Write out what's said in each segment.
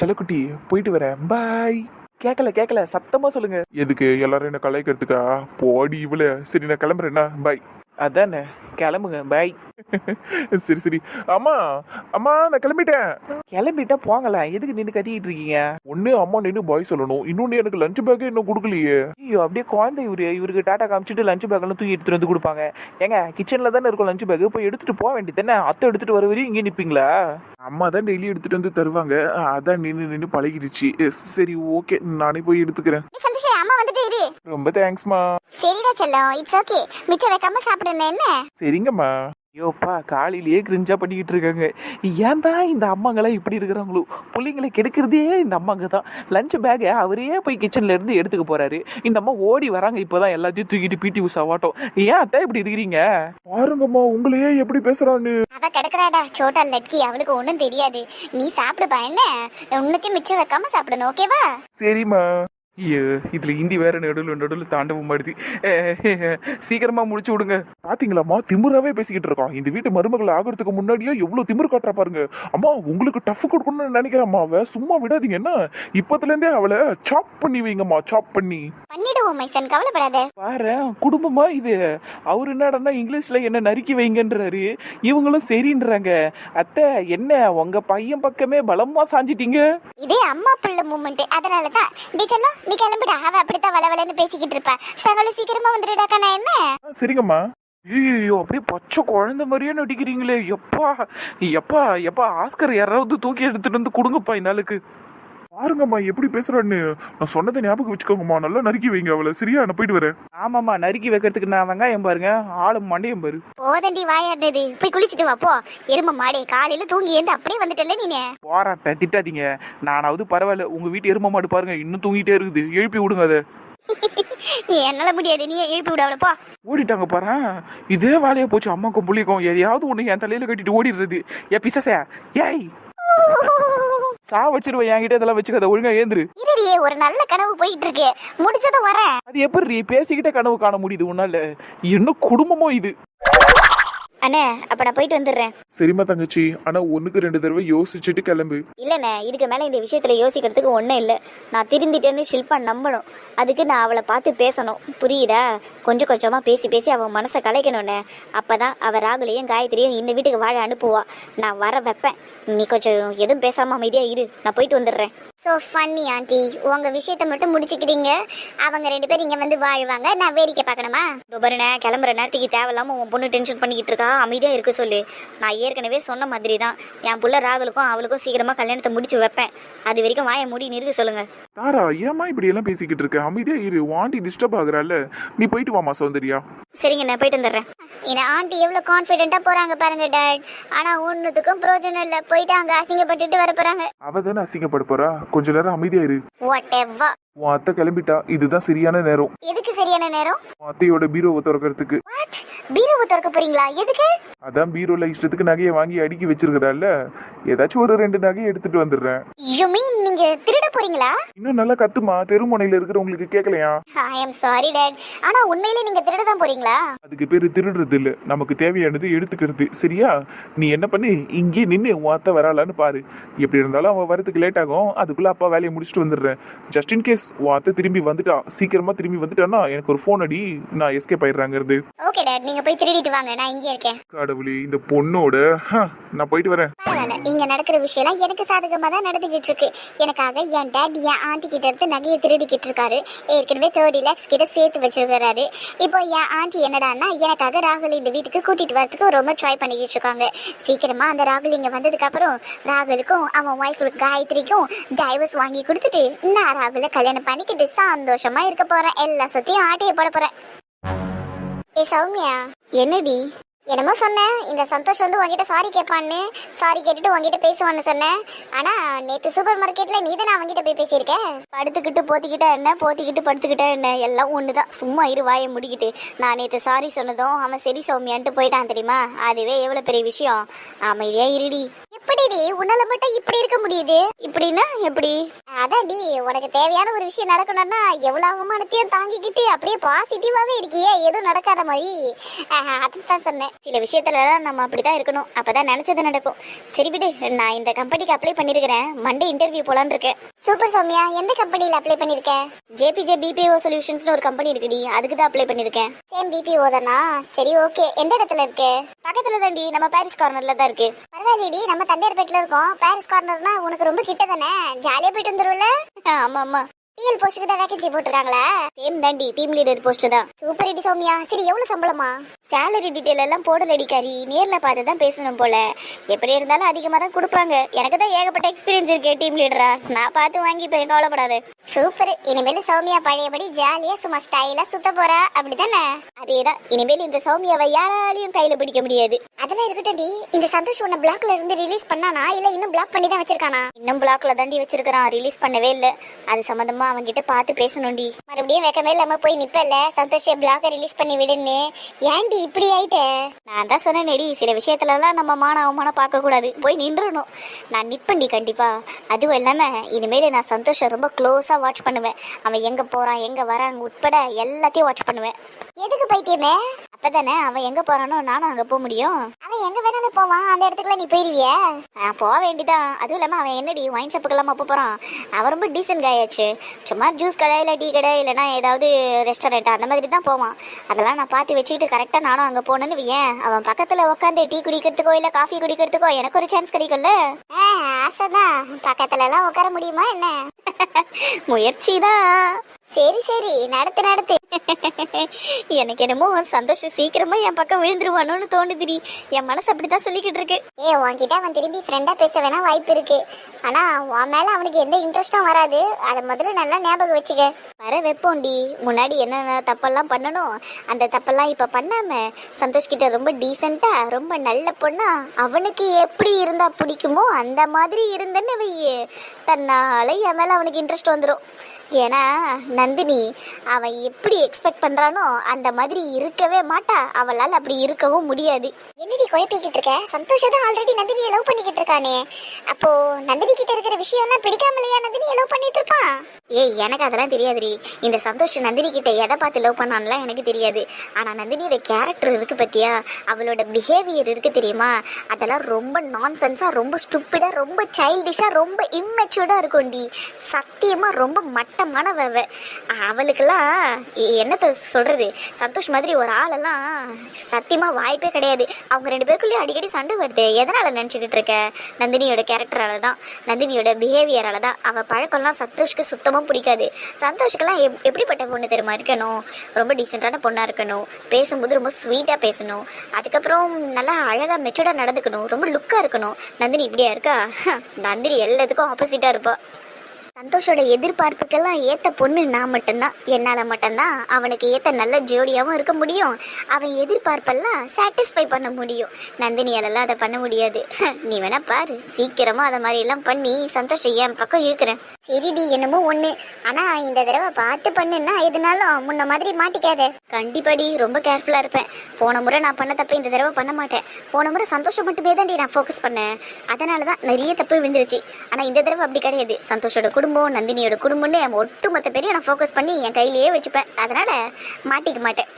செல்லக்குட்டி போயிட்டு வரேன். பாய் கேட்கல கேட்கல சத்தமா சொல்லுங்க. எதுக்கு? எல்லாரும் என்ன கலாய்க்கிறதுக்கா? போடி இவ்வளோ சரி நான் கிளம்புறேன்னா பாய் அதானே கிளம்புங்க பாய் சரி சரி. அம்மா அம்மா நான் கிளம்பிட்டேன். கிளம்பிட்டா போங்கலாம் எதுக்கு நின்று கத்திக்கிட்டு இருக்கீங்க? ஒண்ணு அம்மா நின்று பாய் சொல்லணும். இன்னொன்னு எனக்கு லஞ்ச் பேக்கே இன்னும் கொடுக்கலையே. ஐயோ அப்படியே குழந்தை இவரு. இவருக்கு டாட்டா காமிச்சிட்டு லஞ்ச் பேக்கெல்லாம் தூக்கி எடுத்துட்டு வந்து கொடுப்பாங்க. ஏங்க கிச்சன்ல தானே இருக்கும் லஞ்ச் பேக் போய் எடுத்துட்டு போக வேண்டியது தானே? அத்தை எடுத்துட்டு வர வரையும் இங்கே நிப்பீங்களா? அம்மா தான் டெய்லி எடுத்துட்டு வந்து தருவாங்க. அதான் நின்று நின்று பழகிடுச்சு. சரி ஓகே நானே போய் எடுத்துக்கிறேன். சந்தோஷம் அம்மா வந்துட்டு இரு. ரொம்ப தேங்க்ஸ்மா. சரிடா செல்லம் இட்ஸ் ஓகே மிச்சம் வைக்காம சாப்பிடுன என்ன? சரிங்கம்மா. ஐயோப்பா காலையிலேயே கிரிஞ்சா பண்ணிக்கிட்டு இருக்காங்க. ஏன் தான் இந்த அம்மாங்களாம் இப்படி இருக்கிறாங்களோ? பிள்ளைங்களை கெடுக்கிறதே இந்த அம்மாங்க தான். லஞ்ச் பேக்கை அவரே போய் கிச்சன்ல இருந்து எடுத்துக்க போறாரு. இந்த அம்மா ஓடி வராங்க இப்போதான் எல்லாத்தையும் தூக்கிட்டு பிடி உஷா வாட்டம் ஏன் அத்தை இப்படி இருக்கிறீங்க? பாருங்கம்மா உங்களையே எப்படி பேசுறான்னு. அவ கிடக்குறாடா சோட்டா லட்கி அவளுக்கு ஒண்ணும் தெரியாது. நீ சாப்பிடுப்பா என்ன? உனக்கு மிச்சம் வைக்காம சாப்பிடணும் ஓகேவா சரிம்மா. ஐயோ இதுல ஹிந்தி வேற நடுவில் நடுவில் தாண்டவம் மாடுது சீக்கிரமா முடிச்சு விடுங்க. பாத்தீங்களாம்மா? திமிராவே பேசிக்கிட்டு இருக்கான் இந்த வீட்டு மருமகள் ஆகிறதுக்கு முன்னாடியே எவ்வளவு திமிரு காட்டுறா பாருங்க. அம்மா உங்களுக்கு டஃப் கொடுக்கணும்னு நினைக்கிறேம்மா. அவ சும்மா விடாதீங்க என்ன? இப்பத்துல இருந்தே அவளை சாப் பண்ணி வைங்கம்மா சாப் பண்ணி. பண்ணிடுவோம் மைசன் கவலைப்படாத. பாரு குடும்பமா இது? அவர் என்னடனா இங்கிலீஷ்ல என்ன நறுக்கி வைங்கன்றாரு. இவங்களும் சரின்றாங்க. அத்தை என்ன உங்க பையன் பக்கமே பலமா சாஞ்சிட்டீங்க? இதே அம்மா புள்ள மூமெண்ட் அதனாலதான் டி செல்லம் நீ கிளம்பிடா. அவ அப்படித்தான் வளவலன்னு பேசிக்கிட்டு இருப்பா. சகல சீக்கிரமா வந்துடுடாக்கா நான் என்ன? ஆ, சரிங்கம்மா. ஐயோ அப்படியே பச்சை குழந்தை மாதிரியே நடிக்கிறீங்களே. எப்பா எப்பா எப்பா ஆஸ்கர் யாராவது தூக்கி எடுத்துட்டு வந்து கொடுங்கப்பா இந்த ஆளுக்கு பாருங்கம்மா எப்படி பேசுறான்னு. நான் சொன்னதை ஞாபகம் வச்சுக்கோங்கம்மா. நல்லா நறுக்கி வைங்க அவளை. சரியா? நான் போயிட்டு வரேன். ஆமாம்மா நறுக்கி வைக்கிறதுக்கு நான் வெங்காயம் பாருங்க. ஆளும் மண்டையும் பாரு. போதண்டி வாயாடுனது போய் குளிச்சிட்டு வா போ. எரும மாடே காலையில தூங்கி ஏந்து அப்படியே வந்துட்டல நீனே? போராட்ட திட்டாதீங்க. நானாவது பரவாயில்ல. உங்க வீட்டு எரும மாடு பாருங்க. இன்னும் தூங்கிட்டே இருக்குது. எழுப்பி விடுங்க அதை. என்னால முடியாது. நீ எழுப்பி விட அவளை போ. ஓடிட்டாங்க பாரு. இதே வேலையா போச்சு. அம்மாக்கும் புள்ளிக்கும். எதையாவது ஒண்ணு என் தலையில கட்டிட்டு ஓடிடுறது. ஏ பிசசே. ஏய். சா வச்சிருவேன் என்கிட்ட இதெல்லாம் வச்சுக்காத ஒழுங்கா ஏந்துரு. இருடியே ஒரு நல்ல கனவு போயிட்டு இருக்கு முடிச்சதும் வரேன். அது எப்படி பேசிக்கிட்டே கனவு காண முடியுது உன்னால? என்ன குடும்பமோ இது? அண்ணே அப்ப நான் போயிட்டு வந்துடுறேன். சரிம்மா தங்கச்சி ஆனா ஒண்ணுக்கு ரெண்டு தடவை யோசிச்சுட்டு கிளம்பு. இல்லைண்ணே இதுக்கு மேலே இந்த விஷயத்தில் யோசிக்கிறதுக்கு ஒன்றும் இல்லை. நான் திருந்திட்டேன்னு ஷில்பா நம்பணும். அதுக்கு நான் அவளை பார்த்து பேசணும். புரியுதா? கொஞ்சம் கொஞ்சமாக பேசி பேசி அவன் மனசை கலைக்கணுண்ணே அப்போ தான் அவள் ராகுலையும் காயத்ரியும் இந்த வீட்டுக்கு வாழ அனுப்புவா. நான் வர வைப்பேன். நீ கொஞ்சம் எதுவும் பேசாமல் அமைதியாக இரு. நான் போயிட்டு வந்துடுறேன். ஸோ ஃபன்னி ஆண்டி உங்கள் விஷயத்தை மட்டும் முடிச்சுக்கிட்டீங்க. அவங்க ரெண்டு பேரும் இங்கே வந்து வாழ்வாங்க. நான் வேடிக்கை பார்க்கணுமா? துபருண்ணே கிளம்புற நேரத்துக்கு தேவையில்லாமல் உன் பொண்ணு டென்ஷன் பண்ணிக்கிட்டு இருக்கா. அமைதியாக இருக்க சொல்லு. நான் ஏற்கனவே சொன்ன மாதிரி தான் என் புள்ள ராகுலுக்கும் அவளுக்கும் சீக்கிரமாக கல்யாணத்தை முடிச்சு வைப்பேன். அது வரைக்கும் வாயை மூடி நிறுக்க சொல்லுங்க. தாரா ஏம்மா இப்படி எல்லாம் பேசிக்கிட்டு இருக்க? அமைதியா இரு. வாண்டி டிஸ்டர்ப் ஆகுறால நீ போயிட்டு வாமா சௌந்தர்யா. சரிங்க நான் போயிட்டு வந்துடுறேன். இந்த ஆண்டி எவ்வளோ கான்ஃபிடென்ட்டாக போகிறாங்க பாருங்க டாட் ஆனால் ஒன்றுத்துக்கும் பிரயோஜனம் இல்லை. போயிட்டு அங்கே அசிங்கப்பட்டுட்டு வர போகிறாங்க அவ தானே அசிங்கப்பட போறா? கொஞ்ச நேரம் அமைதியா இரு. வாட் எவ்வா உன் அத்தை கிளம்பிட்டா இதுதான் சரியான நேரம். எதுக்கு சரியான நேரம்? உன் அத்தையோட பீரோவை திறக்கிறதுக்கு. பீரோவை திறக்க போறீங்களா? எதுக்கு? அதான் பீரோல இஷ்டத்துக்கு நகையை வாங்கி அடுக்கி வச்சிருக்கிறல்ல ஏதாச்சும் ஒரு ரெண்டு நகையை எடுத்துட்டு வந்துடுறேன். யூ மீன் நீங்க திருட போறீங்களா? இன்னும் நல்லா கத்துமா? தெருமுனையில இருக்கிறவங்களுக்கு கேட்கலையா ஐ எம் சாரி டாட் ஆனா உண்மையிலே நீங்க திருட தான் போறீங்களா? அதுக்கு பேரு திருடுறது இல்ல. நமக்கு தேவையானது எடுத்துக்கிறது. சரியா? நீ என்ன பண்ணு? இங்கே நின்று உன் அத்தை வராளான்னு பாரு. எப்படி இருந்தாலும் அவன் வரதுக்கு லேட் ஆகும். அதுக்குள்ள அப்பா வேலையை முடிச்சுட்டு வந்துடுறேன். ஜஸ்ட் இன் கேஸ் உன் அத்தை திரும்பி வந்துட்டா சீக்கிரமா திரும்பி வந்துட்டான்னா எனக்கு ஒரு ஃபோன் அடி நான் எஸ்கேப் ஆயிடுறாங்கிறது. ஓகே டாட் நீங்க போய் திருடிட்டு வாங்க. நான் இங்கே இருக்கேன். கடவுளே இந்த பொண்ணோட ஹ, நான் போயிட்டு வரேன். பரவாயில்ல. இங்க நடக்கிற விஷயம்லாம் எனக்கு சாதகமா தான் நடந்துகிட்டு இருக்கு எனக்காக என் டாட் என் ஆண்டி கிட்ட இருந்து நகையை திருடிக்கிட்டு இருக்காரு. ஏற்கனவே தேர்ட்டி லேக்ஸ் கிட்ட சேர்த்து வச்சிருக்காரு இப்போ என் ஆண்டி என்னடான்னா எனக்காக ராகுல் இந்த வீட்டுக்கு கூட்டிட்டு வரதுக்கு ரொம்ப ட்ரை பண்ணிக்கிட்டு இருக்காங்க. சீக்கிரமா அந்த ராகுல் இங்க வந்ததுக்கு அப்புறம் ராகுலுக்கும் அவன் ஒய்ஃப் காயத்ரிக்கும் டைவர்ஸ் வாங்கி கொடுத்துட்டு நான் ராகுல கல்யாணம் பண்ணிக்கிட்டு சந்தோஷமா இருக்க போறேன் எல்லா சுத்தியும் ஆட்டைய போட போறேன் ஏ சௌமியா என்னடி? என்னமோ சொன்னேன் இந்த சந்தோஷ் வந்து உங்ககிட்ட சாரி கேட்பான்னு. சாரி கேட்டுட்டு உங்ககிட்ட பேசுவான்னு சொன்னேன் ஆனா நேத்து சூப்பர் மார்க்கெட்ல நீ தானே அவங்ககிட்ட போய் பேசியிருக்க? படுத்துக்கிட்டு போத்திக்கிட்ட என்ன? போத்திக்கிட்டு படுத்துக்கிட்ட என்ன? எல்லாம் ஒண்ணுதான். சும்மா இரு வாயை முடிக்கிட்டு. நான் நேத்து சாரி சொன்னதும் அவன் சரி சௌமியான்ட்டு போயிட்டான் தெரியுமா? அதுவே எவ்வளவு பெரிய விஷயம். அமைதியா இருடி. எப்படிடி? உன்னால மட்டும் இப்படி இருக்க முடியுது? இப்படின்னா எப்படி? அதான்டி உனக்கு தேவையான ஒரு விஷயம் நடக்கணும்னா எவ்வளவு அவமானத்தையும் தாங்கிக்கிட்டு அப்படியே பாசிட்டிவாவே இருக்கியே. எதுவும் நடக்காத மாதிரி. அதுதான் சொன்னேன். சில விஷயத்துல நம்ம அப்படிதான் இருக்கணும். அப்பதான் நினைச்சது நடக்கும். சரி விடு நான் இந்த கம்பெனிக்கு அப்ளை பண்ணிருக்கிறேன். மண்டே இன்டர்வியூ போலான்னு இருக்கேன். சூப்பர் சௌமியா எந்த கம்பெனில அப்ளை பண்ணிருக்க? ஜேபிஜே பிபிஓ சொல்யூஷன்ஸ்னு ஒரு கம்பெனி இருக்குடி. அதுக்கு தான் அப்ளை பண்ணிருக்கேன். சேம் பிபிஓ தானா? சரி ஓகே எந்த இடத்துல இருக்கு? பக்கத்துல தான்டி நம்ம பாரிஸ் கார்னர்ல தான் இருக்கு. பரவாயில்லடி நம்ம தண்டையார்பேட்டில் இருக்கோம். பாரிஸ் கார்னர்னா உனக்கு ரொம்ப கிட்ட தானே ஜாலியா போயிட்டு வந்துருவல ஆமா ஆமா. டிஎல் போஸ்ட்டுக்கு தான் வேகன்சி போட்டிருக்காங்களா? சேம் தாண்டி டீம் லீடர் போஸ்ட் தான். Super ready Soumya. சரி எவ்வளோ சம்பளமா? சேலரி டீட்டெயில் எல்லாம் போடலடி காரி நேரில் பார்த்து தான் பேசணும் போல. எப்படி இருந்தாலும் அதிகமாக தான் கொடுப்பாங்க. எனக்கு தான் ஏகப்பட்ட எக்ஸ்பீரியன்ஸ் இருக்கு டீம் லீடரா நான் பார்த்து வாங்கிப்பேன் கவலைப்படாது. சூப்பர் இனிமேல் சௌமியா பழையபடி ஜாலியாக சும்மா ஸ்டைலாக சுத்த போறா. அப்படிதானே? அதேதான். இனிமேல் இந்த சௌமியாவை யாராலையும் கையில் பிடிக்க முடியாது. அதெல்லாம் இருக்கட்டும் டி இந்த சந்தோஷ் உன்னை பிளாக்ல இருந்து ரிலீஸ் பண்ணானா? இல்லை இன்னும் பிளாக் பண்ணி தான் வச்சிருக்கானா? இன்னும் பிளாக்ல தாண்டி வச்சிருக்கான் ரிலீஸ் பண்ணவே இல்லை. அது சம்மந்தமாக அவன் கிட்ட பார்த்து பேசணும்டி. மறுபடியும் வெக்கமே இல்லாம போய் நிப்பல சந்தோஷ பிளாக ரிலீஸ் பண்ணி விடுன்னு. ஏன்டி இப்படி ஆயிட்ட? நான் தான் சொன்னேனேடி சில விஷயத்துல எல்லாம் நம்ம மான அவமானம் பார்க்க கூடாது போய் நின்றணும். நான் நிப்பண்டி கண்டிப்பா. அதுவும் இல்லாம இனிமேல் நான் சந்தோஷம் ரொம்ப க்ளோஸா வாட்ச் பண்ணுவேன். அவன் எங்க போறான் எங்க வரான் உட்பட எல்லாத்தையும் வாட்ச் பண்ணுவேன். எதுக்கு பைத்தியமே? அப்பதானே அவன் எங்க போறானோ? நானும் அங்க போக முடியும். அவன் எங்க வேணாலும் போவான். அந்த இடத்துக்குலாம் நீ போயிருவிய? போக வேண்டிதான். அதுவும் இல்லாம அவன் என்னடி ஒயின் ஷாப்புக்கெல்லாம் அப்போ போறான். அவன் ரொம்ப டீசென்ட் காயாச்சு சும்மா ஜூஸ் கடை இல்லை டீ கடை இல்லைன்னா ஏதாவது ரெஸ்டாரண்ட் அந்த மாதிரி தான் போவான். அதெல்லாம் நான் பார்த்து வச்சுக்கிட்டு கரெக்டாக நானும் அங்கே போனேன்னு வையேன். அவன் பக்கத்தில் உட்காந்து டீ குடிக்கிறதுக்கோ இல்லை காஃபி குடிக்கிறதுக்கோ எனக்கு ஒரு சான்ஸ் கிடைக்கும்ல? ஆசைதான். பக்கத்துல எல்லாம் உட்கார முடியுமா என்ன? முயற்சி தான் சரி சரி நடத்து நடத்து. எனக்கு என்னமோ சந்தோஷம் சீக்கிரமா என் பக்கம் விழுந்துருவானோன்னு தோணுதுடி. என் மனசு அப்படிதான் சொல்லிக்கிட்டு இருக்கு. ஏ உன்கிட்ட அவன் திரும்பி ஃப்ரெண்டா பேச வேணா வாய்ப்பு இருக்கு. ஆனா உன் மேல அவனுக்கு எந்த இன்ட்ரெஸ்டும் வராது. அதை முதல்ல நல்லா ஞாபகம் வச்சுக்க. வர வைப்போண்டி முன்னாடி என்னென்ன தப்பெல்லாம் பண்ணணும் அந்த தப்பெல்லாம் இப்ப பண்ணாம சந்தோஷ் கிட்ட ரொம்ப டீசெண்டா ரொம்ப நல்ல பொண்ணா அவனுக்கு எப்படி இருந்தா பிடிக்குமோ அந்த மாதிரி இருந்தேன்னு வையே. தன்னால என் மேல அவனுக்கு இன்ட்ரெஸ்ட் வந்துடும் ஏன்னா நந்தினி அவன் எப்படி எக்ஸ்பெக்ட் பண்றானோ அந்த மாதிரி இருக்கவே மாட்டா. அவளால் அப்படி இருக்கவும் முடியாது. என்னடி குழப்பிக்கிட்டு இருக்க? சந்தோஷம் தான் ஆல்ரெடி நந்தினியை லவ் பண்ணிக்கிட்டு இருக்கானே. அப்போ நந்தினி கிட்ட இருக்கிற விஷயம் எல்லாம் பிடிக்காமலையா நந்தினியை லவ் பண்ணிட்டு இருப்பான் ஏய் எனக்கு அதெல்லாம் தெரியாதுடி. இந்த சந்தோஷம் நந்தினி கிட்ட எதை பார்த்து லவ் பண்ணான்லாம் எனக்கு தெரியாது. ஆனா நந்தினியோட கேரக்டர் இருக்கு பத்தியா? அவளோட பிஹேவியர் இருக்கு தெரியுமா? அதெல்லாம் ரொம்ப நான்சென்ஸா ரொம்ப ஸ்டூப்பிடா ரொம்ப சைல்டிஷா ரொம்ப இம்மெச்சூர்டா இருக்கும்டி. சத்தியமா ரொம்ப மட்டமான வவ அவளுக்கெல்லாம் என்னத்த சொல்றது? சந்தோஷ் மாதிரி ஒரு ஆளெல்லாம் சத்தியமா வாய்ப்பே கிடையாது. அவங்க ரெண்டு பேருக்குள்ளேயும் அடிக்கடி சண்டை வருது. எதனால நினச்சிக்கிட்டு இருக்க? நந்தினியோட கேரக்டரால தான் நந்தினியோட பிஹேவியரால தான் அவள் பழக்கம்லாம் சந்தோஷ்க்கு சுத்தமாக பிடிக்காது. சந்தோஷ்க்கெல்லாம் எப் எப்படிப்பட்ட பொண்ணு தெரியுமா? இருக்கணும். ரொம்ப டீசெண்டான பொண்ணாக இருக்கணும். பேசும்போது ரொம்ப ஸ்வீட்டாக பேசணும். அதுக்கப்புறம் நல்லா அழகாக மெச்சூர்டாக நடந்துக்கணும். ரொம்ப லுக்காக இருக்கணும். நந்தினி இப்படியா இருக்கா? நந்தினி எல்லாத்துக்கும் ஆப்போசிட்டாக இருப்பாள் சந்தோஷோட எதிர்பார்ப்புக்கெல்லாம் ஏத்த பொண்ணு நான் மட்டும்தான். என்னால மட்டும்தான் அவனுக்கு ஏத்த நல்ல ஜோடியாவும் இருக்க முடியும். அவன் எதிர்பார்ப்பெல்லாம் சாட்டிஸ்ஃபை பண்ண முடியும். நந்தினியாலெல்லாம் அதை பண்ண முடியாது. நீ வேணா பாரு. சீக்கிரமா அதை மாதிரி எல்லாம் பண்ணி சந்தோஷம் என் பக்கம் இருக்கிறேன் சரிடி என்னமோ ஒண்ணு. ஆனா இந்த தடவை பார்த்து பண்ணுன்னா எதுனாலும் முன்ன மாதிரி மாட்டிக்காத. கண்டிப்பாடி ரொம்ப கேர்ஃபுல்லா இருப்பேன். போன முறை நான் பண்ண தப்பு இந்த தடவை பண்ண மாட்டேன். போன முறை சந்தோஷம் மட்டுமே தான்டி நான் ஃபோக்கஸ் பண்ணேன். அதனால தான் நிறைய தப்பு விழுந்துருச்சு. ஆனா இந்த தடவை அப்படி கிடையாது. சந்தோஷோட குடும்பம் நந்தினியோட குடும்பம்னு ஒட்டுமொத்த பேரையும் நான் ஃபோக்கஸ் பண்ணி என் கையிலேயே வச்சுப்பேன். அதனால மாட்டிக்க மாட்டேன்.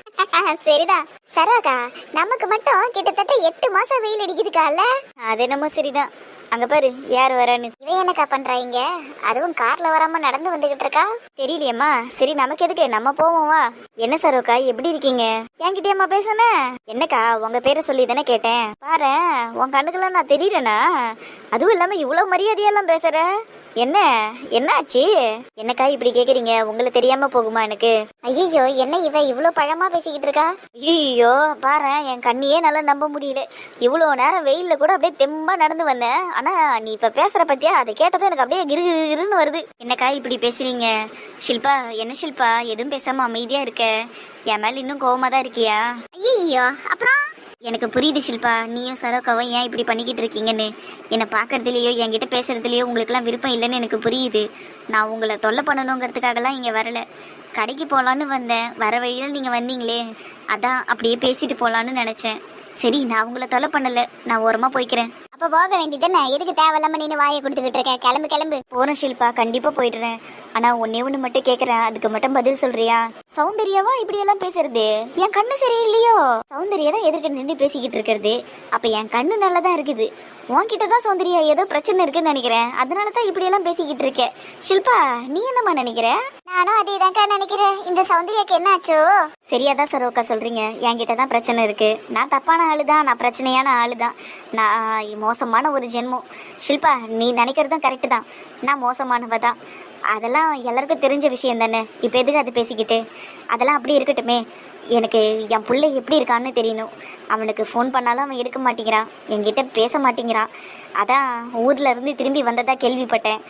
சரிதான் சரோகா நமக்கு மட்டும் கிட்டத்தட்ட எட்டு மாசம் வெயில் அடிக்குதுக்கால? அது என்னமோ சரிதான். அங்க பாரு யார் வரான்னு. இவன் என்னக்கா பண்றாங்க அதுவும் கார்ல வராம நடந்து வந்துகிட்டு இருக்கா? தெரியலையம்மா. சரி நமக்கு எதுக்கு? நம்ம போவோம் வா. என்ன சரோக்கா எப்படி இருக்கீங்க? என்கிட்டயம்மா பேசுன? என்னக்கா உங்க பேரை சொல்லி தானே கேட்டேன். பாரு உன் கண்ணுக்கெல்லாம் நான் தெரியறேனா? அதுவும் இல்லாம இவ்வளவு மரியாதையெல்லாம் பேசுற? என்ன? என்னாச்சு? என்னக்கா இப்படி கேக்குறீங்க? உங்களை தெரியாம போகுமா எனக்கு? ஐயோ என்ன இவ இவ்வளவு பழமா பேசிக்கிட்டு இருக்கா? ஐயோ பாரு என் கண்ணியே நல்லா நம்ப முடியல. இவ்வளவு நேரம் வெயில்ல கூட அப்படியே தெம்பா நடந்து வந்தேன். ஆனா நீ இப்ப பேசுற பத்தியா? அதை கேட்டதும் எனக்கு அப்படியே கிரு கிரு கிருன்னு வருது. என்னக்கா இப்படி பேசுறீங்க? ஷில்பா என்ன ஷில்பா? எதுவும் பேசாம அமைதியா இருக்க? என் மேல இன்னும் கோவமா தான் இருக்கியா? ஐயோ அப்புறம்? எனக்கு புரியுது ஷில்பா. நீயும் சரோக்காவும் ஏன் இப்படி பண்ணிக்கிட்டு இருக்கீங்கன்னு? என்னை பார்க்கறதுலையோ என்கிட்ட பேசுறதுலையோ உங்களுக்குலாம் விருப்பம் இல்லைன்னு எனக்கு புரியுது. நான் உங்களை தொல்லை பண்ணணுங்கிறதுக்காகலாம் இங்கே வரல. கடைக்கு போகலான்னு வந்தேன். வர வழியில் நீங்கள் வந்தீங்களே. அதான் அப்படியே பேசிட்டு போகலான்னு நினச்சேன். சரி நான் உங்களை தொல்லை பண்ணலை. நான் ஓரமாக போய்க்கிறேன். அப்ப போக வேண்டியதுன்னு எதுக்கு தேவையில்லாம நின்று வாயை கொடுத்துக்கிட்டு இருக்க? கிளம்பு கிளம்பு. போறேன் ஷில்பா. கண்டிப்பா போயிடுறேன். ஆனா ஒன்னே ஒண்ணு மட்டும் கேக்குறேன். அதுக்கு மட்டும் பதில் சொல்றியா? சௌந்தர்யாவா இப்படி எல்லாம் பேசுறது? என் கண்ணு சரியில்லையோ? சௌந்தர்யா தான் எதிர்க்க நின்று பேசிக்கிட்டு இருக்கிறது. அப்ப என் கண்ணு நல்லா தான் இருக்குது. உன்கிட்ட தான் சௌந்தர்யா ஏதோ பிரச்சனை இருக்குன்னு நினைக்கிறேன். அதனால தான் இப்படி எல்லாம் பேசிக்கிட்டு இருக்க. ஷில்பா நீ என்னம்மா நினைக்கிற? நானும் அதே நினைக்கிறேன். இந்த சௌந்தர்யாக்கு என்ன ஆச்சோ சரியா தான் சரோக்கா சொல்றீங்க. என்கிட்ட தான் பிரச்சனை இருக்கு. நான் தப்பான ஆளு தான் நான் பிரச்சனையான ஆளு தான் நான் மோசமான ஒரு ஜென்மம். ஷில்பா நீ நினைக்கிறதும் கரெக்டு தான். நான் மோசமானவ தான். அதெல்லாம் எல்லாருக்கும் தெரிஞ்ச விஷயம் தானே? இப்போ எதுக்கு அது பேசிக்கிட்டு? அதெல்லாம் அப்படி இருக்கட்டுமே. எனக்கு என் பிள்ளை எப்படி இருக்கான்னு தெரியணும். அவனுக்கு ஃபோன் பண்ணாலும் அவன் எடுக்க மாட்டேங்கிறான் என்கிட்ட பேச மாட்டேங்கிறான் அதான் ஊரில் இருந்து திரும்பி வந்ததாக கேள்விப்பட்டேன்.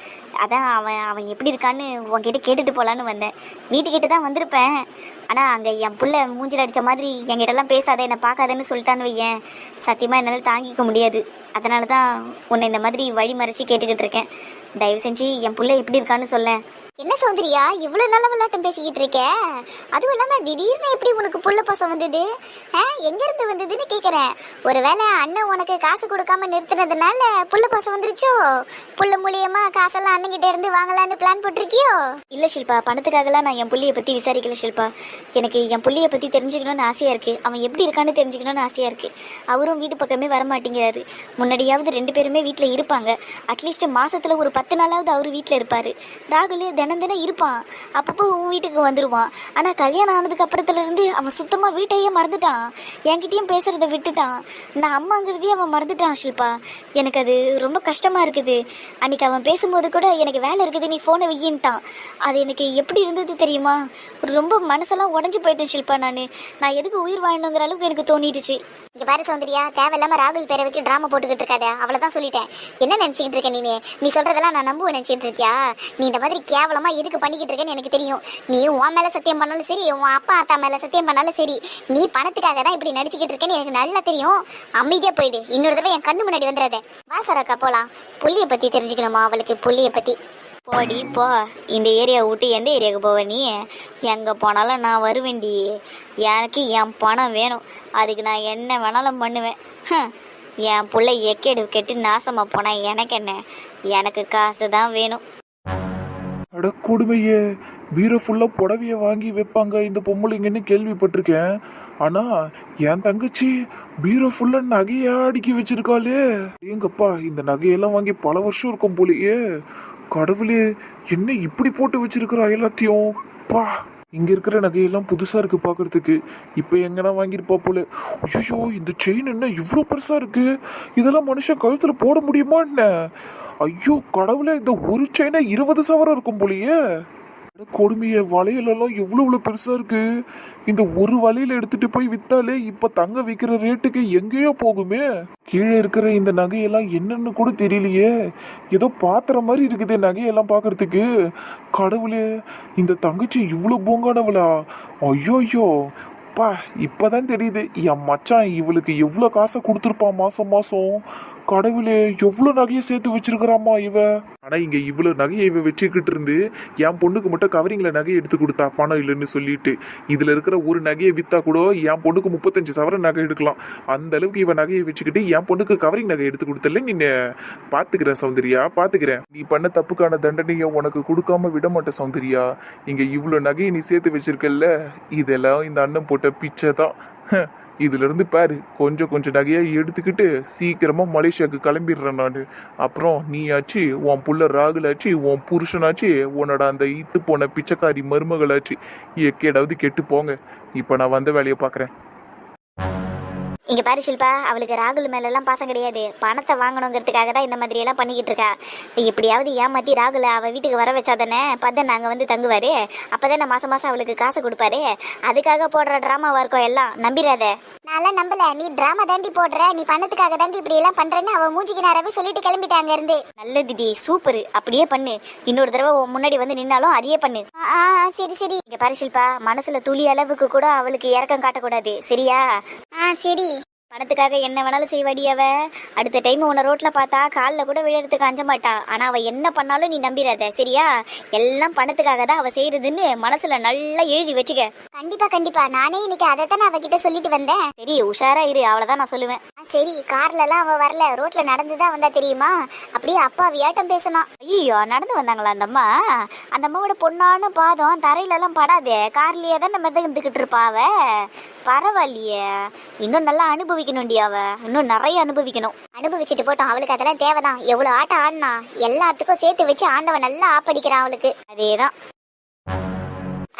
அதான் அவன் அவன் எப்படி இருக்கான்னு உன்கிட்ட கேட்டுட்டு போகலான்னு வந்தேன். வீட்டுக்கிட்ட தான் வந்திருப்பேன். ஆனால் அங்கே என் பிள்ளை மூஞ்சில் அடித்த மாதிரி என்கிட்டலாம் பேசாத என்னை பார்க்காதேன்னு சொல்லிட்டான்னு வையேன். சத்தியமாக என்னால் தாங்கிக்க முடியாது. அதனால தான் உன்னை இந்த மாதிரி வழி மறைச்சி கேட்டுக்கிட்டு இருக்கேன். தயவு செஞ்சு என் பிள்ளை எப்படி இருக்கான்னு சொல்லேன். என்ன சௌந்தரியா இவ்வளவு நல்ல விளையாட்டம் பேசிக்கிட்டு இருக்க? அதுவும் இல்லாம திடீர்னு எப்படி உனக்கு புள்ள பசம் வந்தது? எங்க இருந்து வந்ததுன்னு கேக்குறேன். ஒருவேளை அண்ணன் உனக்கு காசு கொடுக்காம நிறுத்தினதுனால புள்ள பசம் வந்துருச்சோ? புள்ள மூலியமா காசெல்லாம் அண்ணன் கிட்ட இருந்து வாங்கலாம்னு பிளான் போட்டிருக்கியோ? இல்ல ஷில்பா பணத்துக்காகலாம் நான் என் புள்ளைய பத்தி விசாரிக்கல ஷில்பா. எனக்கு என் புள்ளைய பத்தி தெரிஞ்சுக்கணும்னு ஆசையா இருக்கு. அவன் எப்படி இருக்கான்னு தெரிஞ்சுக்கணும்னு ஆசையா இருக்கு. அவரும் வீட்டு பக்கமே வர மாட்டேங்கிறாரு முன்னாடியாவது ரெண்டு பேருமே வீட்டில் இருப்பாங்க. அட்லீஸ்ட் மாசத்துல ஒரு பத்து நாளாவது அவர் வீட்டில் இருப்பார். ராகுலே தினம் தினம் இருப்பான். அப்பப்போ உன் வீட்டுக்கு வந்துடுவான் ஆனால் கல்யாணம் ஆனதுக்கு அப்புறத்துலேருந்து அவன் சுத்தமாக வீட்டையே மறந்துட்டான். என்கிட்டயும் பேசுகிறத விட்டுட்டான். நான் அம்மாங்கிறதையே அவன் மறந்துட்டான் ஷில்பா. எனக்கு அது ரொம்ப கஷ்டமாக இருக்குது. அன்னைக்கு அவன் பேசும்போது கூட எனக்கு வேலை இருக்குது நீ ஃபோனை வையின்ட்டான். அது எனக்கு எப்படி இருந்தது தெரியுமா? ரொம்ப மனசெல்லாம் உடஞ்சி போயிட்டேன் ஷில்பா நான். நான் எதுக்கு உயிர் வாழணுங்கிற அளவுக்கு எனக்கு தோணிடுச்சு. இங்கே பாரு சௌந்தரியா தேவையில்லாமல் ராகுல் பேரை வச்சு ட்ராமா போட்டுக்கிட்டு இருக்காத. அவ்வளோதான் சொல்லிட்டேன். என்ன நினச்சிக்கிட்டு இருக்க நீ நீ சொல்கிறதெல்லாம் நான் நம்புவேன் நினைச்சிட்டு இருக்கியா? நீ இந்த மாதிரி கேவலமா எதுக்கு பண்ணிக்கிட்டு இருக்கேன்னு எனக்கு தெரியும். நீ உன் மேல சத்தியம் பண்ணாலும் சரி உன் அப்பா அத்தா மேல சத்தியம் பண்ணாலும் சரி நீ பணத்துக்காக தான் இப்படி நடிச்சுக்கிட்டு இருக்கேன்னு எனக்கு நல்லா தெரியும். அமைதியாக போயிடு. இன்னொரு தடவை என் கண்ணு முன்னாடி வந்துடாத. வா சரக்கா போகலாம் புள்ளிய பத்தி தெரிஞ்சுக்கணுமா அவளுக்கு புள்ளிய பத்தி? போடி போ. இந்த ஏரியா விட்டு எந்த ஏரியாவுக்கு போவ நீ? எங்கே போனாலும் நான் வருவேன்டி. எனக்கு என் பணம் வேணும். அதுக்கு நான் என்ன வேணாலும் பண்ணுவேன். என் பிள்ளை எக்கேடு கெட்டு நாசமாக போனால் எனக்கு என்ன? எனக்கு காசு தான் வேணும். அட கொடுமையே. பீரோ ஃபுல்லாக புடவைய வாங்கி வைப்பாங்க இந்த பொம்பளைங்கன்னு கேள்விப்பட்டிருக்கேன். ஆனால் என் தங்கச்சி பீரோ ஃபுல்லாக நகையா அடுக்கி வச்சிருக்காளே. எங்கப்பா இந்த நகையெல்லாம் வாங்கி பல வருஷம் இருக்கும் போலயே. கடவுளே என்ன இப்படி போட்டு வச்சிருக்கிறா எல்லாத்தையும்? பா. இங்க இருக்கிற நகையெல்லாம் புதுசா இருக்கு பாக்குறதுக்கு. இப்ப எங்கன்னா வாங்கியிருப்பா போல. ஐயோ இந்த செயின் என்ன இவ்வளோ பெருசா இருக்கு? இதெல்லாம் மனுஷன் கழுத்துல போட முடியுமா என்ன? ஐயோ கடவுளே இந்த ஒரு செயினா இருபது சவரம் இருக்கும் போலயே. கொடுமைய வளையலெல்லாம் எவ்வளோ இவ்வளோ பெருசாக இருக்கு. இந்த ஒரு வலையில் எடுத்துட்டு போய் வித்தாலே இப்போ தங்க விற்கிற ரேட்டுக்கு எங்கேயோ போகுமே. கீழே இருக்கிற இந்த நகையெல்லாம் என்னன்னு கூட தெரியலையே. ஏதோ பாத்திர மாதிரி இருக்குது நகையெல்லாம் பார்க்கறதுக்கு கடவுளே இந்த தங்கச்சி இவ்வளோ பூங்கானவளா? ஐயோ ஐயோ பா இப்பதான் தெரியுது என் மச்சான் இவளுக்கு எவ்வளோ காசை கொடுத்துருப்பான் மாசம் மாசம். கடவுளே எவ்வளோ நகையை சேர்த்து வச்சிருக்கிறாமா இவ. ஆனால் இங்கே இவ்வளோ நகையை இவ வச்சுக்கிட்டு இருந்து என் பொண்ணுக்கு மட்டும் கவரிங்கில் நகையை எடுத்து கொடுத்தா பணம் இல்லைன்னு சொல்லிட்டு இதில் இருக்கிற ஒரு நகையை விற்றா கூட என் பொண்ணுக்கு முப்பத்தஞ்சு சவரன் நகை எடுக்கலாம். அந்த அளவுக்கு இவ நகையை வச்சுக்கிட்டு என் பொண்ணுக்கு கவரிங் நகை எடுத்து கொடுத்தல நீ பார்த்துக்கிறேன் சௌந்தர்யா பார்த்துக்கிறேன் நீ பண்ண தப்புக்கான தண்டனையை உனக்கு கொடுக்காம விட மாட்டேன் சௌந்தர்யா. இங்கே இவ்வளோ நகையை நீ சேர்த்து வச்சிருக்கல்ல இதெல்லாம் இந்த அண்ணன் போட்ட பிச்சை தான். இதுலேருந்து பாரு கொஞ்சம் கொஞ்சம் நகையாக எடுத்துக்கிட்டு சீக்கிரமாக மலேசியாவுக்கு கிளம்பிடுறேன் நான். அப்புறம் நீ ஆச்சு உன் புள்ள ராகுலாச்சு உன் புருஷனாச்சு உன்னோட அந்த இத்து போன பிச்சைக்காரி மருமகளாச்சு எக்கேடாவது கெட்டு போங்க. இப்போ நான் வந்த வேலையை பார்க்குறேன் இங்கே பாரு ஷில்பா அவளுக்கு ராகுல் மேலெல்லாம் பாசம் கிடையாது. பணத்தை வாங்கணுங்கிறதுக்காக தான் இந்த மாதிரி எல்லாம் பண்ணிக்கிட்டு இருக்கா. எப்படியாவது ஏமாத்தி ராகுல அவள் வீட்டுக்கு வர வச்சாதானே பார்த்தா நாங்கள் வந்து தங்குவாரு. அப்போதானே மாதம் மாதம் அவளுக்கு காசு கொடுப்பாரு. அதுக்காக போடுற ட்ராமாவாக இருக்கும் எல்லாம் நம்பிடாத நான்லாம் நம்பல. நீ டிராமா தாண்டி போடுற. நீ பணத்துக்காக தாண்டி இப்படி எல்லாம் பண்றேன்னு அவ மூஞ்சிக்கு நேராவே சொல்லிட்டு கிளம்பிட்டாங்க இருந்து. நல்லது டி சூப்பர். அப்படியே பண்ணு. இன்னொரு தடவை உன் முன்னாடி வந்து நின்னாலும் அதையே பண்ணு. ஆ ஆ, சரி சரி. இங்க பாரு ஷில்பா மனசுல துளி அளவுக்கு கூட அவளுக்கு இறக்கம் காட்டக்கூடாது. சரியா? ஆ சரி. பணத்துக்காக என்ன வேணாலும் செய்வாடி அவ. அடுத்த டைம் உன்னை ரோட்ல பார்த்தா காலில் கூட விழுறதுக்கு அஞ்ச மாட்டா. ஆனா அவள் என்ன பண்ணாலும் நீ நம்பிடாத சரியா? எல்லாம் பணத்துக்காக தான் அவள் செய்கிறதுன்னு மனசுல நல்லா எழுதி வச்சுக்க. கண்டிப்பா கண்டிப்பா. நானே இன்னைக்கு அதை தான் அவகிட்ட சொல்லிட்டு வந்தேன். சரி உஷாரா இரு. அவ்வளவுதான் நான் சொல்லுவேன். சரி. கார்ல எல்லாம் அவ வரல. ரோட்ல நடந்துதான் வந்தா தெரியுமா? அப்படியே அப்பா வியாட்டம் பேசினான் ஐயோ நடந்து வந்தாங்களா அந்த அம்மா? அந்த அம்மாவோட பொண்ணான பாதம் தரையில எல்லாம் படாதே. கார்லயே தான் நம்ம இருந்துகிட்டு இருப்பா அவ. பரவாயில்லையே. இன்னும் நல்லா அனுபவிக்கணும்டி அவ. இன்னும் நிறைய அனுபவிக்கணும். அனுபவிச்சுட்டு போட்டோம். அவளுக்கு அதெல்லாம் தேவைதான். எவ்வளவு ஆட்டம் ஆடினா எல்லாத்துக்கும் சேர்த்து வச்சு ஆண்டவன் நல்லா ஆப்படிக்கிறான் அவளுக்கு. அதேதான்.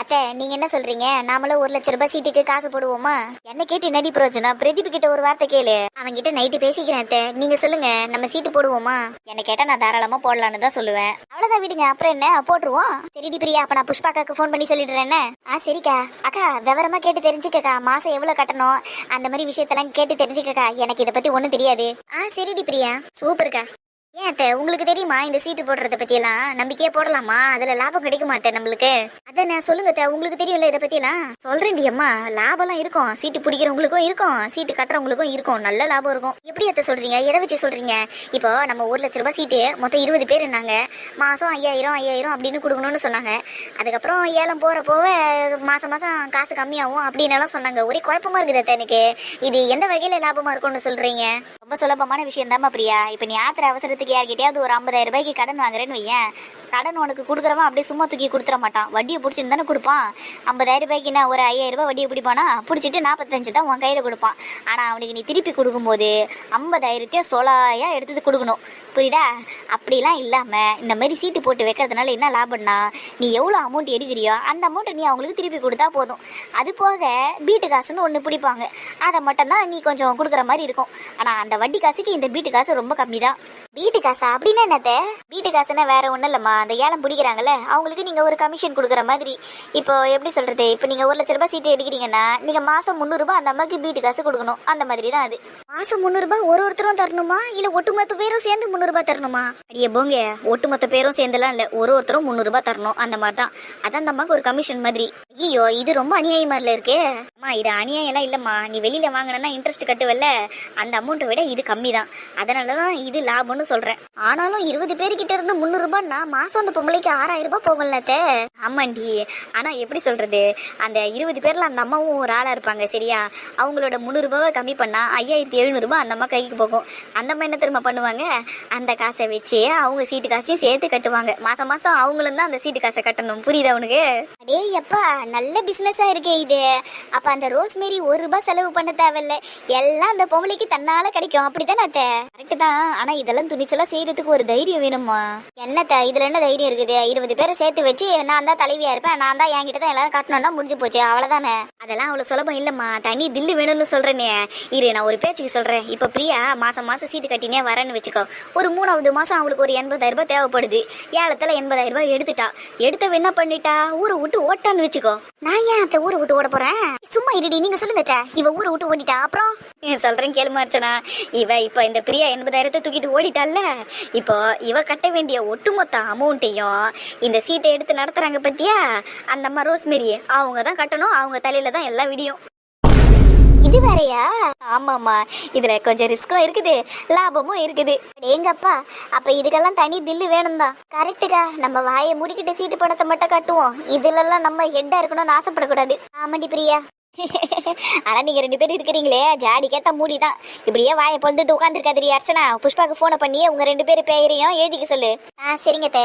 அத்தை நீங்க என்ன சொல்றீங்க? நாமளும் ஒரு லட்ச ரூபாய் சீட்டுக்கு காசு போடுவோமா? என்ன கேட்டு நடி பிரயோஜனம்? பிரதீப் கிட்ட ஒரு வார்த்தை கேளு. அவன்கிட்ட நைட்டு பேசிக்கிறேன் அத்தை. நீங்க சொல்லுங்க நம்ம சீட்டு போடுவோமா? என்ன கேட்டா நான் தாராளமா போடலான்னு தான் சொல்லுவேன். அவ்வளவுதான் விடுங்க அப்புறம் என்ன? போட்டுருவோம். சரிடி பிரியா அப்ப நான் புஷ்பாக்காக்கு ஃபோன் பண்ணி சொல்லிடுறேன் ஆ சரிக்கா. அக்கா விவரமா கேட்டு தெரிஞ்சுக்கக்கா. மாசம் எவ்வளவு கட்டணும்? அந்த மாதிரி விஷயத்தெல்லாம் கேட்டு தெரிஞ்சுக்கக்கா. எனக்கு இதை பத்தி ஒன்றும் தெரியாது. ஆ சரிடி பிரியா. சூப்பர்க்கா. ஏன் அத்தை உங்களுக்கு தெரியுமா இந்த சீட்டு போடுறத பத்தி எல்லாம் போடலாமா? அதுல லாபம் கிடைக்குமா அத்தை நம்மளுக்கு? அதை நான் சொல்லுங்க அத்தை உங்களுக்கு தெரியும்ல இதை பத்தி எல்லாம் அம்மா லாபம்லாம் இருக்கும். சீட்டு பிடிக்கிறவங்களுக்கும் இருக்கும். சீட்டு கட்டுறவங்களுக்கும் இருக்கும். நல்ல லாபம் இருக்கும். எப்படி அத்தை சொல்றீங்க? எதை வச்சு சொல்றீங்க? இப்போ நம்ம ஒரு லட்ச ரூபாய் சீட்டு மொத்தம் இருபது பேர் இருந்தாங்க. மாசம் ஐயாயிரம் ஐயாயிரம் அப்படின்னு கொடுக்கணும்னு சொன்னாங்க. அதுக்கப்புறம் ஏலம் போற போக மாசம் மாசம் காசு கம்மியாகும் அப்படின்னு எல்லாம் சொன்னாங்க. ஒரே குழப்பமா இருக்குது அத்தை எனக்கு. இது எந்த வகையில லாபமா இருக்கும்னு சொல்றீங்க? ரொம்ப சுலபமான விஷயம் தான் பிரியா. இப்போ நீ ஆத்திர அவசரத்துக்கு யார்கிட்டயாவது ஒரு ஐம்பதாயிரம் ரூபாய்க்கு கடன் வாங்குறேன்னு வையேன். கடன் உனக்கு கொடுக்குறவன் அப்படியே சும்மா தூக்கி கொடுத்துட மாட்டான். வட்டியை பிடிச்சிட்டு தானே கொடுப்பான். ஐம்பதாயிரம் ரூபாய்க்கு என்ன ஒரு ஐயாயிரம் ரூபாய் வட்டியை பிடிப்பானா? பிடிச்சிட்டு நாற்பத்தஞ்சு தான் உன் கையில் கொடுப்பான். ஆனால் அவனுக்கு நீ திருப்பி கொடுக்கும்போது ஐம்பதாயிரத்தையும் சோலாயா எடுத்து கொடுக்கணும். புரியுதா அப்படிலாம் இல்லாமல் இந்த மாதிரி சீட்டு போட்டு வைக்கிறதுனால என்ன லாபம்னா நீ எவ்வளோ அமௌண்ட் எடுக்கிறியோ அந்த அமௌண்ட்டை நீ அவங்களுக்கு திருப்பி கொடுத்தா போதும். அது போக பீட்டு காசுன்னு ஒன்று பிடிப்பாங்க. அதை மட்டும்தான் நீ கொஞ்சம் கொடுக்குற மாதிரி இருக்கும். ஆனால் அந்த வட்டி காசுக்கு இந்த வீட்டு காசு ரொம்ப கம்மி தான் வீட்டு காசு? அப்படின்னா என்னத்த? வீட்டு காசுன்னா வேற ஒன்றும் இல்லைம்மா. அந்த ஏலம் பிடிக்கிறாங்கல்ல அவங்களுக்கு நீங்கள் ஒரு கமிஷன் கொடுக்குற மாதிரி. இப்போ எப்படி சொல்கிறது இப்போ நீங்கள் ஒரு லட்ச ரூபாய் சீட்டு எடுக்கிறீங்கன்னா நீங்கள் மாதம் முந்நூறுரூபா அந்த அம்மாவுக்கு வீட்டு காசு கொடுக்கணும். அந்த மாதிரி தான் அது. மாசம் முந்நூறுரூபா ஒரு ஒருத்தரும் தரணுமா? இல்லை ஒட்டுமொத்த பேரும் சேர்ந்து முந்நூறுபா தரணுமா? அடியே போங்க. ஒட்டுமொத்த பேரும் சேர்ந்துலாம் இல்லை. ஒரு ஒருத்தரும் முந்நூறுரூபா தரணும். அந்த மாதிரி தான் அதான் அந்த ஒரு கமிஷன் மாதிரி. ஐயோ இது ரொம்ப அநியாயமாரில இருக்கே. அம்மா இது அநியாயம் எல்லாம் இல்லைம்மா. நீ வெளியில் வாங்கினா இன்ட்ரெஸ்ட் கட்டுவல்ல. அந்த அமௌண்ட்டை விட இது கம்மி தான் அதனால தான் இது லாபம்னு சொல்கிறேன் ஆனாலும் இருபது பேர்கிட்ட இருந்து முந்நூறு மாதம் மாசம் அந்த பொம்பளைக்கு ஆறாயிரம் ரூபாய் போகும்ல ஆமாண்டி. ஆனால் எப்படி சொல்கிறது அந்த இருபது பேரில் அந்த அம்மாவும் ஒரு ஆளாக இருப்பாங்க சரியா? அவங்களோட முந்நூறுரூபாவை கம்மி பண்ணால் ஐயாயிரத்தி எழுநூறுபா அந்த அம்மா கைக்கு போகும். அந்த அம்மா என்ன திரும்ப பண்ணுவாங்க? அந்த காசை வச்சு அவங்க சீட்டு காசையும் சேர்த்து கட்டுவாங்க. மாதம் மாதம் அவங்களும் தான் அந்த சீட்டு காசை கட்டணும். புரியுதா உனக்கு? அடே அப்பா நல்ல பிசினஸா இருக்கே இது. அப்ப அந்த ரோஸ்மேரி ஒரு ரூபாய் செலவு பண்ண தேவையில்ல. எல்லாம் அந்த பொம்பளைக்கு தன்னால கிடைக்கும். அப்படித்தானே அத்தை? கரெக்டு தான். ஆனால் இதெல்லாம் துணிச்சலாக செய்கிறதுக்கு ஒரு தைரியம் வேணுமா? என்னத்த இதுல என்ன தைரியம் இருக்குது? இருபது பேரை சேர்த்து வச்சு நான் தான் தலைவியா இருப்பேன். நான் தான் என்கிட்ட தான் எல்லாரும் காட்டணும்னா முடிஞ்சு போச்சு. அவ்வளவுதானே? அதெல்லாம் அவ்வளோ சுலபம் இல்லைம்மா. தனி தில்லு வேணும்னு சொல்கிறேனே இரு நான் ஒரு பேச்சுக்கு சொல்கிறேன் இப்போ பிரியா மாதம் மாதம் சீட்டு கட்டினே வரேன்னு வச்சுக்கோ. ஒரு மூணாவது மாதம் அவளுக்கு ஒரு எண்பதாயிரம் ரூபாய் தேவைப்படுது. ஏலத்தில் எண்பதாயிரம் ரூபாய் எடுத்துட்டா. எடுத்தவ என்ன பண்ணிட்டா? ஊரை விட்டு ஓட்டான்னு வச்சுக்கோ. நான் ஏன் அத்தை ஊரை விட்டு ஓட போறேன்? சும்மா இருடி நீங்க சொல்லுங்க இவ ஊரை விட்டு ஓடிட்டா. அப்புறம்? சொல்கிறேன் கேள்வி அர்ச்சனா இவ இப்போ இந்த பிரியா எண்பதாயிரத்தை தூக்கிட்டு ஓடிட்டால்ல இப்போ இவ கட்ட வேண்டிய ஒட்டுமொத்த அமௌண்ட்டையும் இந்த சீட்டை எடுத்து நடத்துறாங்க பத்தியா? அந்த அம்மா ரோஸ்மெரி அவங்க தான் கட்டணும். அவங்க தலையில தான் எல்லாம் விடியும். இது வேறையா? ஆமாம்மா இதுல கொஞ்சம் ரிஸ்க்கும் இருக்குது லாபமும் இருக்குது. எங்கப்பா அப்ப இதுக்கெல்லாம் தனி தில்லு வேணும் தான் கரெக்டுக்கா நம்ம வாயை முடிக்கிட்டு சீட்டு பணத்தை மட்டும் கட்டுவோம். இதுல எல்லாம் நம்ம ஹெட்டா இருக்கணும்னு ஆசைப்படக்கூடாது. ஆமாண்டி பிரியா. ஆனா நீங்க ரெண்டு பேரும் இருக்கிறீங்களே ஜாடி கேத்த மூடி தான் இப்படியே வாயை பொழுதுட்டு உட்காந்துருக்காதிரி அர்ச்சனா. புஷ்பாக்கு போனை பண்ணி உங்க ரெண்டு பேரும் பெயரையும் எழுதிக்க சொல்லு. ஆ சரிங்க தே.